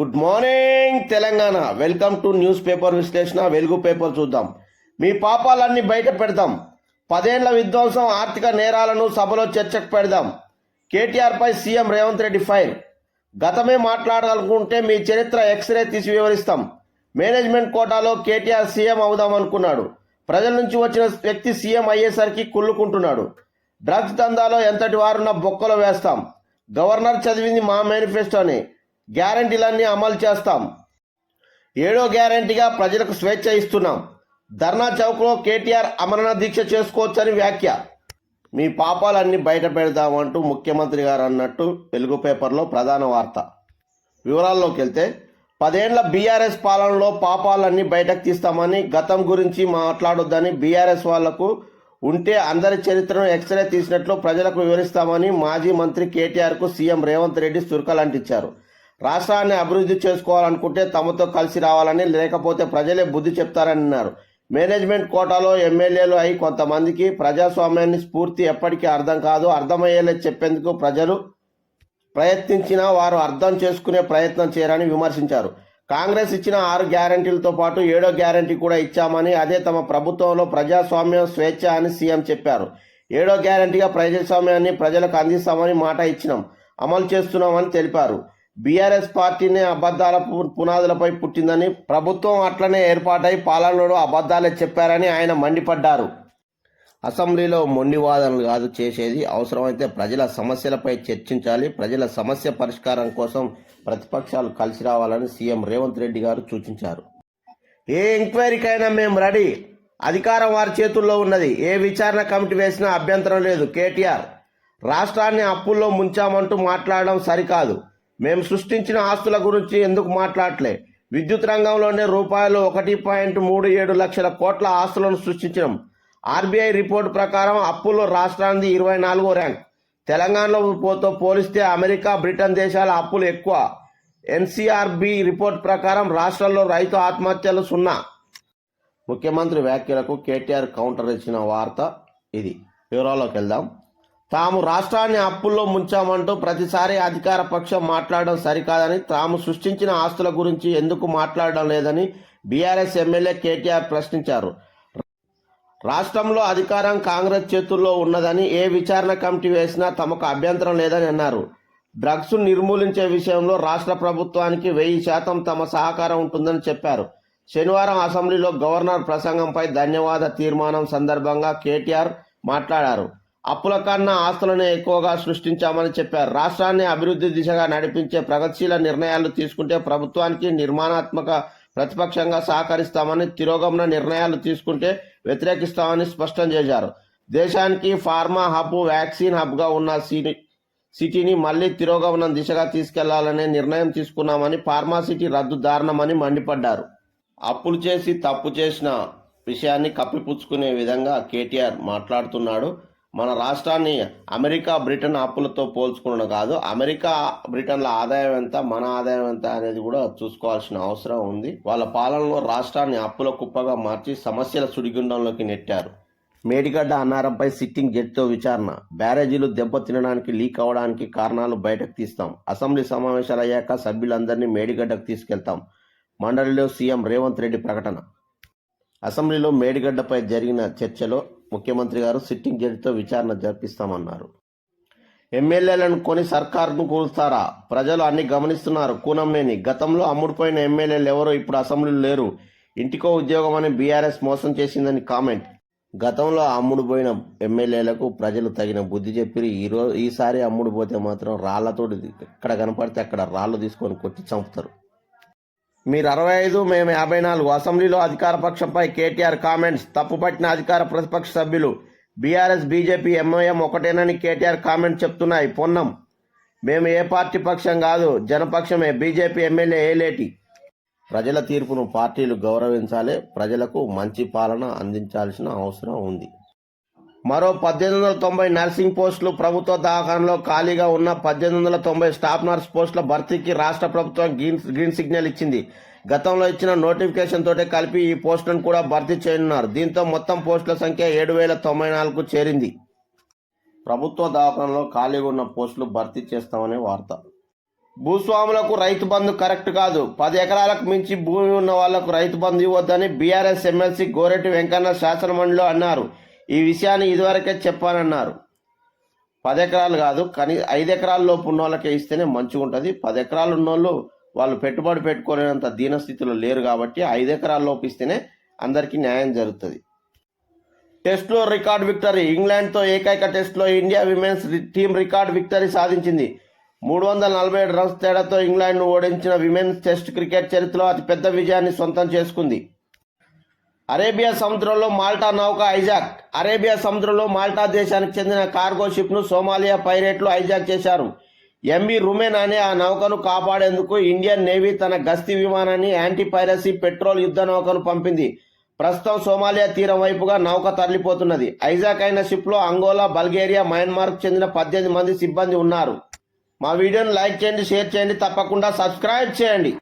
Good morning Telangana. Welcome to news paper విశ్లేషణ. Velugu paper చూద్దాం. మీ పాపాలన్నీ బయట పెడదాం పదేళ్ళ విధ్వంసం ఆర్థిక నేరాలను సభలో చర్చకు పెడదాం. కేటీఆర్ పై సీఎం రేవంత్ రెడ్డి ఫైర్. గతమే మాట్లాడాలనుకుంటే మీ చరిత్ర ఎక్స్రే తీసి వివరిస్తాం. మేనేజ్మెంట్ కోటాలో కేటీఆర్ సీఎం అవుదాం అనుకున్నాడు ప్రజల నుంచి వచ్చిన వ్యక్తి సీఎం అయ్యేసరికి కుళ్ళుకుంటున్నాడు. డ్రగ్స్ దందాలో ఎంతటి వారున్న బొక్కలో వేస్తాం. గవర్నర్ చదివింది మా మేనిఫెస్టోని. గ్యారంటీలన్నీ అమలు చేస్తాం. ఏడో గ్యారంటీగా ప్రజలకు స్వేచ్ఛ ఇస్తున్నాం. ధర్నా చౌక్లో కేటీఆర్ అమరణ దీక్ష చేసుకోవచ్చని వ్యాఖ్య. మీ పాపాలన్నీ బయట పెడదామంటూ ముఖ్యమంత్రి గారు అన్నట్టు తెలుగు పేపర్లో ప్రధాన వార్త. వివరాల్లోకి వెళ్తే పదేండ్ల బీఆర్ఎస్ పాలనలో పాపాలన్నీ బయటకు తీస్తామని గతం గురించి మాట్లాడొద్దని బీఆర్ఎస్ వాళ్ళకు ఉంటే అందరి చరిత్రను ఎక్స్రే తీసినట్లు ప్రజలకు వివరిస్తామని మాజీ మంత్రి కేటీఆర్కు సీఎం రేవంత్ రెడ్డి సురకలంటించారు రాష్ట్రాన్ని అభివృద్ధి చేసుకోవాలనుకుంటే తమతో కలిసి రావాలని లేకపోతే ప్రజలే బుద్ధి చెప్తారని అన్నారు. మేనేజ్మెంట్ కోటాలో ఎమ్మెల్యేలు అయి కొంతమందికి ప్రజాస్వామ్యాన్ని స్ఫూర్తి ఎప్పటికీ అర్థం కాదు. అర్థమయ్యేలా చెప్పేందుకు ప్రజలు ప్రయత్నించినా వారు అర్థం చేసుకునే ప్రయత్నం చేయరని విమర్శించారు. కాంగ్రెస్ ఇచ్చిన ఆరు గ్యారంటీలతో పాటు ఏడో గ్యారంటీ కూడా ఇచ్చామని అదే తమ ప్రభుత్వంలో ప్రజాస్వామ్యం స్వేచ్ఛ అని సీఎం చెప్పారు. ఏడో గ్యారంటీగా ప్రజాస్వామ్యాన్ని ప్రజలకు అందిస్తామని మాట ఇచ్చినాం. అమలు చేస్తున్నామని తెలిపారు. బీఆర్ఎస్ పార్టీనే అబద్ధాల పు- పునాదులపై పుట్టిందని ప్రభుత్వం అట్లనే ఏర్పాటై పాలనలో అబద్ధాలే చెప్పారని ఆయన మండిపడ్డారు. అసెంబ్లీలో మొండి వాదనలు కాదు చేసేది. అవసరమైతే ప్రజల సమస్యలపై చర్చించాలి. ప్రజల సమస్య పరిష్కారం కోసం ప్రతిపక్షాలు కలిసి రావాలని సీఎం రేవంత్ రెడ్డి గారు సూచించారు. ఏ ఎంక్వైరీకైనా మేము రెడీ. అధికారం వారి చేతుల్లో ఉన్నది. ఏ విచారణ కమిటీ వేసినా అభ్యంతరం లేదు. కేటీఆర్ రాష్ట్రాన్ని అప్పుల్లో ముంచామంటూ మాట్లాడడం సరికాదు. మేము సృష్టించిన ఆస్తుల గురించి ఎందుకు మాట్లాడలే? విద్యుత్ రంగంలోనే రూపాయలు ఒకటి పాయింట్ మూడు ఏడు లక్షల కోట్ల ఆస్తులను సృష్టించినాం. ఆర్బీఐ రిపోర్టు ప్రకారం అప్పుల్లో రాష్ట్రానికి ఇరవై నాలుగో ర్యాంక్. తెలంగాణలో పోతో పోలిస్తే అమెరికా బ్రిటన్ దేశాల అప్పులు ఎక్కువ. ఎన్సీఆర్బి రిపోర్ట్ ప్రకారం రాష్ట్రంలో రైతు ఆత్మహత్యలు సున్నా. ముఖ్యమంత్రి వ్యాఖ్యలకు కేటీఆర్ కౌంటర్ ఇచ్చిన వార్త ఇది. వివరాల్లోకి వెళ్దాం. తాము రాష్ట్రాన్ని అప్పుల్లో ముంచామంటూ ప్రతిసారి అధికార పక్షం మాట్లాడడం సరికాదని తాము సృష్టించిన ఆస్తుల గురించి ఎందుకు మాట్లాడడం లేదని బీఆర్ఎస్ ఎమ్మెల్యే కేటీఆర్ ప్రశ్నించారు. రాష్ట్రంలో అధికారం కాంగ్రెస్ చేతుల్లో ఉన్నదని ఏ విచారణ కమిటీ వేసినా తమకు అభ్యంతరం లేదని అన్నారు. డ్రగ్స్ నిర్మూలించే విషయంలో రాష్ట్ర ప్రభుత్వానికి వెయ్యి శాతం తమ సహకారం ఉంటుందని చెప్పారు. శనివారం అసెంబ్లీలో గవర్నర్ ప్రసంగంపై ధన్యవాద తీర్మానం సందర్భంగా కేటీఆర్ మాట్లాడారు. అప్పుల కన్నా ఆస్తులనే ఎక్కువగా సృష్టించామని చెప్పారు. రాష్ట్రాన్ని అభివృద్ధి దిశగా నడిపించే ప్రగతిశీల నిర్ణయాలు తీసుకుంటే ప్రభుత్వానికి నిర్మాణాత్మక ప్రతిపక్షంగా సహకరిస్తామని తిరోగమన నిర్ణయాలు తీసుకుంటే వ్యతిరేకిస్తామని స్పష్టం చేశారు. దేశానికి ఫార్మా హబ్ వ్యాక్సిన్ హబ్గా ఉన్న సిటీ సిటీని మళ్ళీ తిరోగమనం దిశగా తీసుకెళ్ళాలనే నిర్ణయం తీసుకున్నామని ఫార్మా సిటీ రద్దు దారుణమని మండిపడ్డారు. అప్పులు చేసి తప్పు చేసిన విషయాన్ని కప్పిపుచ్చుకునే విధంగా కేటీఆర్ మాట్లాడుతున్నాడు. మన రాష్ట్రాన్ని అమెరికా బ్రిటన్ అప్పులతో పోల్చుకునడం కాదు అమెరికా బ్రిటన్ల ఆదాయం ఎంత మన ఆదాయం ఎంత అనేది కూడా చూసుకోవాల్సిన అవసరం ఉంది. వాళ్ళ పాలనలో రాష్ట్రాన్ని అప్పుల కుప్పగా మార్చి సమస్యల సుడిగుండంలోకి నెట్టారు. మేడిగడ్డ అన్నారంపై సిట్టింగ్ జడ్జితో విచారణ. బ్యారేజీలు దెబ్బతినడానికి లీక్ అవడానికి కారణాలు బయటకు తీస్తాం. అసెంబ్లీ సమావేశాలు అయ్యాక సభ్యులందరినీ మేడిగడ్డకు తీసుకెళ్తాం. మండలిలో సీఎం రేవంత్ రెడ్డి ప్రకటన. అసెంబ్లీలో మేడిగడ్డపై జరిగిన చర్చలో ముఖ్యమంత్రి గారు సిట్టింగ్ జడ్జితో విచారణ జరిపిస్తామన్నారు. ఎమ్మెల్యేలను కొని సర్కారును కూల్స్తారా ప్రజలు అన్ని గమనిస్తున్నారు. కూనంనేని గతంలో అమ్ముడుపోయిన ఎమ్మెల్యేలు ఎవరో ఇప్పుడు అసెంబ్లీలో లేరు. ఇంటికో ఉద్యోగం అని బీఆర్ఎస్ మోసం చేసిందని కామెంట్. గతంలో అమ్ముడు పోయిన ఎమ్మెల్యేలకు ప్రజలు తగిన బుద్ధి చెప్పి ఈరోజు ఈసారి అమ్ముడు పోతే మాత్రం రాళ్ళతోటి ఎక్కడ కనపడితే అక్కడ రాళ్ళు తీసుకొని కొట్టి చంపుతారు. మీరు అరవై ఐదు మేము యాభై నాలుగు. అసెంబ్లీలో అధికార పక్షంపై కేటీఆర్ కామెంట్స్. తప్పుపట్టిన అధికార ప్రతిపక్ష సభ్యులు బీఆర్ఎస్ బీజేపీ ఎంఐఎం ఒకటేనని కేటీఆర్ కామెంట్ చెప్తున్నాయి. పొన్నం. మేము ఏ పార్టీ పక్షం కాదు. జనపక్షమే. బీజేపీ ఎమ్మెల్యే ఏలేటి ప్రజల తీర్పును పార్టీలు గౌరవించాలి. ప్రజలకు మంచి పాలన అందించాల్సిన అవసరం ఉంది. మరో పద్దెనిమిది వందల తొంభై నర్సింగ్ పోస్టులు ప్రభుత్వ దవాఖానలో ఖాళీగా ఉన్న పద్దెనిమిది వందల తొంభై స్టాఫ్ నర్స్ పోస్టుల భర్తీకి రాష్ట్ర ప్రభుత్వం గ్రీన్ గ్రీన్ సిగ్నల్ ఇచ్చింది. గతంలో ఇచ్చిన నోటిఫికేషన్ తోటే కలిపి ఈ పోస్టులను కూడా భర్తీ చేయనున్నారు. దీంతో మొత్తం పోస్టుల సంఖ్య ఏడు వేల తొంభై నాలుగు చేరింది. ప్రభుత్వ దవాఖానలో ఖాళీగా ఉన్న పోస్టులు భర్తీ చేస్తామనే వార్త. భూస్వాములకు రైతు బంధు కరెక్ట్ కాదు. పది ఎకరాలకు మించి భూమి ఉన్న వాళ్ళకు రైతు బంధు ఇవ్వద్దని బీఆర్ఎస్ ఎమ్మెల్సీ గోరెట్టి వెంకన్న శాసనమండలిలో అన్నారు. ఈ విషయాన్ని ఇదివరకే చెప్పానన్నారు. పది ఎకరాలు కాదు కానీ ఐదు ఎకరాల లోపు ఉన్న వాళ్ళకే ఇస్తేనే మంచిగా ఉంటుంది పది ఎకరాలు ఉన్నోళ్ళు వాళ్ళు పెట్టుబడి పెట్టుకోలేనంత దీనస్థితిలో లేరు కాబట్టి ఐదు ఎకరాల లోపు ఇస్తేనే అందరికీ న్యాయం జరుగుతుంది. టెస్ట్లో రికార్డ్ విక్టరీ ఇంగ్లాండ్తో ఏకైక టెస్ట్లో India women's team record victory సాధించింది. మూడు వందల నలభై ఏడు రన్స్ తేడాతో ఇంగ్లాండ్ను ఓడించిన విమెన్స్ టెస్ట్ క్రికెట్ చరిత్రలో అతిపెద్ద విజయాన్ని సొంతం చేసుకుంది. అరేబియా సముద్రంలో మాల్టా నౌక ఐజాక్. అరేబియా సముద్రంలో మాల్టా దేశానికి చెందిన కార్గో షిప్ను సోమాలియా పైరేట్లు ఐజాక్ చేశారు. ఎంబీ రుమెన్ అనే ఆ నౌకను కాపాడేందుకు ఇండియన్ నేవీ తన గస్తీ విమానాన్ని యాంటీ పైరసీ పెట్రోల్ యుద్ధ నౌకను పంపింది. ప్రస్తుతం సోమాలియా తీరం వైపుగా నౌక తరలిపోతున్నది. ఐజాక్ అయిన షిప్లో అంగోలా బల్గేరియా మయన్మార్కు చెందిన పద్దెనిమిది మంది సిబ్బంది ఉన్నారు. మా వీడియోను లైక్ చేయండి షేర్ చేయండి తప్పకుండా సబ్స్క్రైబ్ చేయండి.